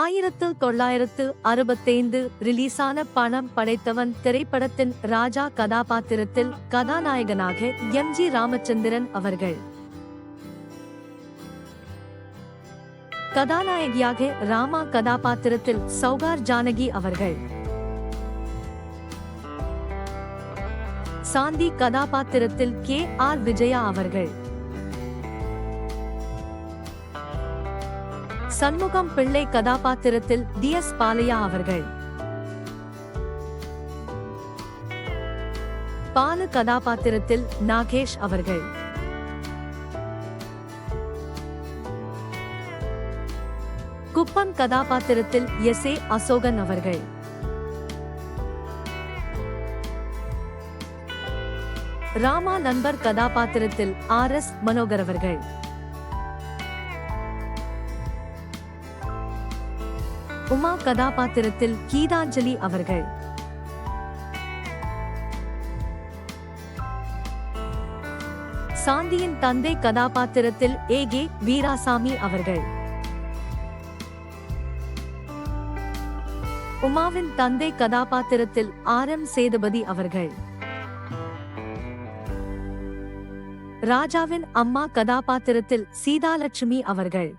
ஆயிரத்து தொள்ளாயிரத்து அறுபத்தைந்து ரிலீஸான பணம் படைத்தவன் திரைப்படத்தின் ராஜா கதாபாத்திரத்தில் கதாநாயகனாக எம் ஜி ராமச்சந்திரன் அவர்கள். கதாநாயகியாக ராமா கதாபாத்திரத்தில் சௌகார் ஜானகி அவர்கள். சாந்தி கதாபாத்திரத்தில் கே ஆர் விஜயா அவர்கள். சண்முகம் பிள்ளை கதாபாத்திரத்தில் டி எஸ் பாலையா அவர்கள். பாலு கதாபாத்திரத்தில் நாகேஷ் அவர்கள். குப்பம் கதாபாத்திரத்தில் எஸ் ஏ அசோகன் அவர்கள். ராமா நண்பர் கதாபாத்திரத்தில் ஆர் எஸ் மனோகர் அவர்கள். உமா கதாபாத்திரத்தில் கீதாஞ்சலி அவர்கள். சாந்தியின் தந்தை கதாபாத்திரத்தில் ஏ. கே. வீராசாமி அவர்கள். உமாவின் தந்தை கதாபாத்திரத்தில் ஆர். எம். சேதுபதி அவர்கள். ராஜாவின் அம்மா கதாபாத்திரத்தில் சீதாலட்சுமி அவர்கள்.